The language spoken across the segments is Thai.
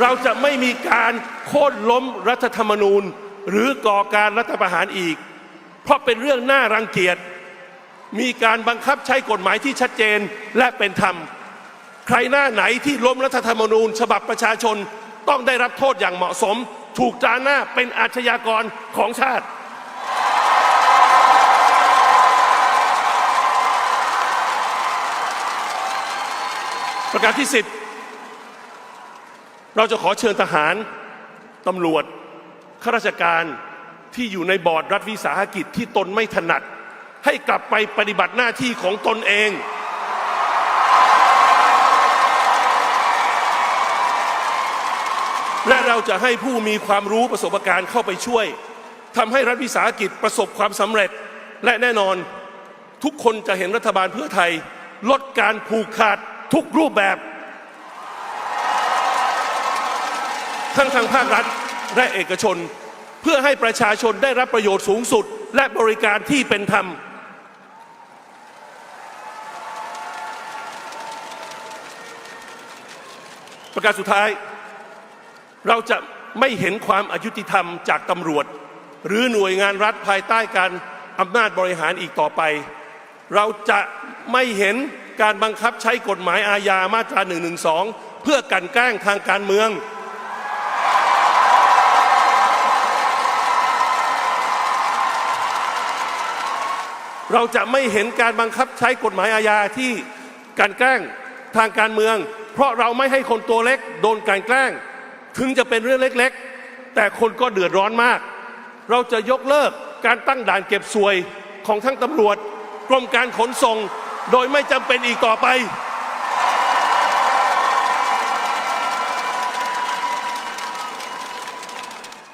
เราจะไม่มีการโค่นล้มรัฐธรรมนูญ หรือก่อการรัฐประหารอีก เพราะเป็นเรื่องน่ารังเกียจ มีการบังคับใช้กฎหมายที่ชัดเจนและเป็นธรรม ใครหน้าไหนที่ล้มรัฐธรรมนูญ ฉบับประชาชนต้องได้รับโทษอย่างเหมาะสม ถูกจาหน้าเป็นอาชญากรของชาติประการที่10 เราจะขอเชิญทหารตำรวจข้าราชการที่อยู่ในบอร์ดรัฐวิสาหกิจที่ตนไม่ถนัด ให้กลับไปปฏิบัติหน้าที่ของตนเอง และเราจะให้ผู้มีความรู้ประสบการณ์เข้าไปช่วยทำให้รัฐวิสาหกิจประสบความสำเร็จ และแน่นอนทุกคนจะเห็นรัฐบาลเพื่อไทย ลดการผูกขาดทุกรูปแบบ ทั้งทางภาครัฐและเอกชน เพื่อให้ประชาชนได้รับประโยชน์สูงสุด และบริการที่เป็นธรรม ประการสุดท้าย เราจะไม่เห็นความอายุติธรรมจากตำรวจ หรือหน่วยงานรัฐภายใต้การอำนาจบริหารอีกต่อไป เราจะไม่เห็นการบังคับใช้กฎหมายอาญามาตรา1นึเพื่อกันแกล้งทางการเมือง เราจะไม่เห็นการบังคับใช้กฎหมายอาญาที่กลันแกล้งทางการเมือง เพราะเราไม่ให้คนตัวเล็กโดนกลันแกล้ง ถึงจะเป็นเรื่องเล็กๆ แต่คนก็เดือดร้อนมาก เราจะยกเลิกการตั้งด่านเก็บสวยของทั้งตำรวจ กรมการขนส่ง โดยไม่จำเป็นอีกต่อไป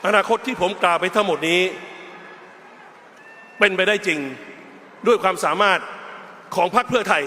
อนาคตที่ผมกล่าวไปทั้งหมดนี้ เป็นไปได้จริง ด้วยความสามารถของพรรคเพื่อไทย